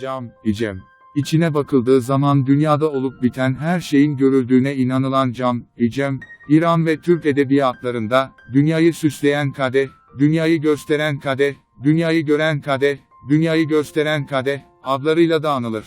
Cam, icem. İçine bakıldığı zaman dünyada olup biten her şeyin görüldüğüne inanılan cam, icem, İran ve Türk edebiyatlarında, dünyayı süsleyen kadeh, dünyayı gösteren kadeh, dünyayı gören kadeh, dünyayı gösteren kadeh, adlarıyla da anılır.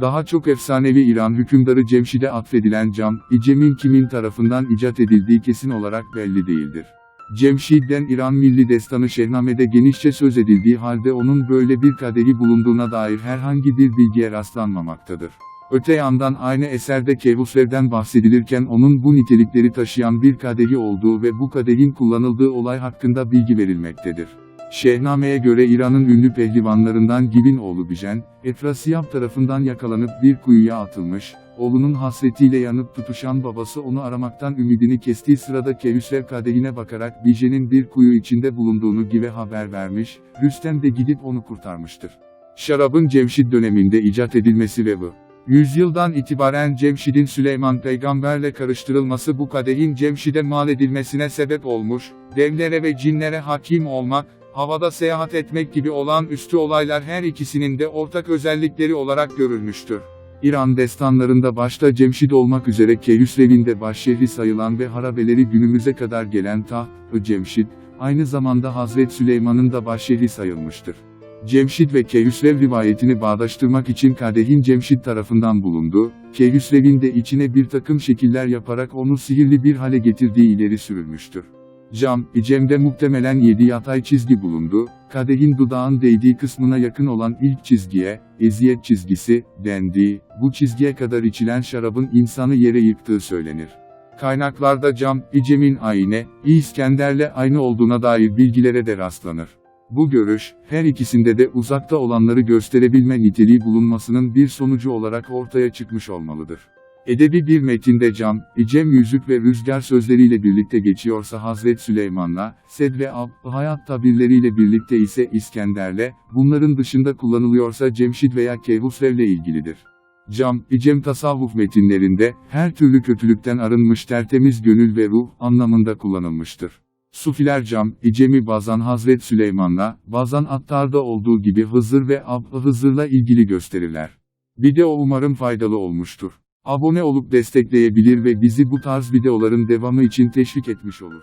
Daha çok efsanevi İran hükümdarı Cemşid'e atfedilen cam, icemin kimin tarafından icat edildiği kesin olarak belli değildir. Cemşid'den İran Milli Destanı Şehname'de genişçe söz edildiği halde onun böyle bir kadehi bulunduğuna dair herhangi bir bilgiye rastlanmamaktadır. Öte yandan aynı eserde Kehusrev'den bahsedilirken onun bu nitelikleri taşıyan bir kadehi olduğu ve bu kadehin kullanıldığı olay hakkında bilgi verilmektedir. Şehname'ye göre İran'ın ünlü pehlivanlarından Gibin oğlu Bijen, Efrasiyab tarafından yakalanıp bir kuyuya atılmış, oğlunun hasretiyle yanıp tutuşan babası onu aramaktan ümidini kestiği sırada Kehüsrev kadehine bakarak Bijen'in bir kuyu içinde bulunduğunu Give haber vermiş, Rüstem de gidip onu kurtarmıştır. Şarabın Cemşid döneminde icat edilmesi ve bu Yüzyıldan itibaren Cemşid'in Süleyman peygamberle karıştırılması bu kadehin Cemşid'e mal edilmesine sebep olmuş, devlere ve cinlere hakim olmak, havada seyahat etmek gibi olan üstü olaylar her ikisinin de ortak özellikleri olarak görülmüştür. İran destanlarında başta Cemşid olmak üzere Kehüsrev'in de başşehri sayılan ve harabeleri günümüze kadar gelen taht-ı Cemşid, aynı zamanda Hazret Süleyman'ın da başşehri sayılmıştır. Cemşid ve Kehüsrev rivayetini bağdaştırmak için Kadehin Cemşid tarafından bulundu, Kehüsrev'in de içine bir takım şekiller yaparak onu sihirli bir hale getirdiği ileri sürülmüştür. Cam, İcem'de muhtemelen 7 yatay çizgi bulundu, kadehin dudağın değdiği kısmına yakın olan ilk çizgiye, eziyet çizgisi, dendiği, bu çizgiye kadar içilen şarabın insanı yere yıktığı söylenir. Kaynaklarda cam, İcem'in ayine, İskender'le aynı olduğuna dair bilgilere de rastlanır. Bu görüş, her ikisinde de uzakta olanları gösterebilme niteliği bulunmasının bir sonucu olarak ortaya çıkmış olmalıdır. Edebi bir metinde cam, İcem yüzük ve rüzgar sözleriyle birlikte geçiyorsa Hazret Süleyman'la, Sed ve Ab, hayat tabirleriyle birlikte ise İskender'le, bunların dışında kullanılıyorsa Cemşid veya Kehusrev'le ilgilidir. Cam, İcem tasavvuf metinlerinde, her türlü kötülükten arınmış tertemiz gönül ve ruh anlamında kullanılmıştır. Sufiler cam, İcem'i bazen Hazret Süleyman'la, bazen Attar'da olduğu gibi Hızır ve Ab Hızır'la ilgili gösterirler. Video umarım faydalı olmuştur. Abone olup destekleyebilir ve bizi bu tarz videoların devamı için teşvik etmiş olur.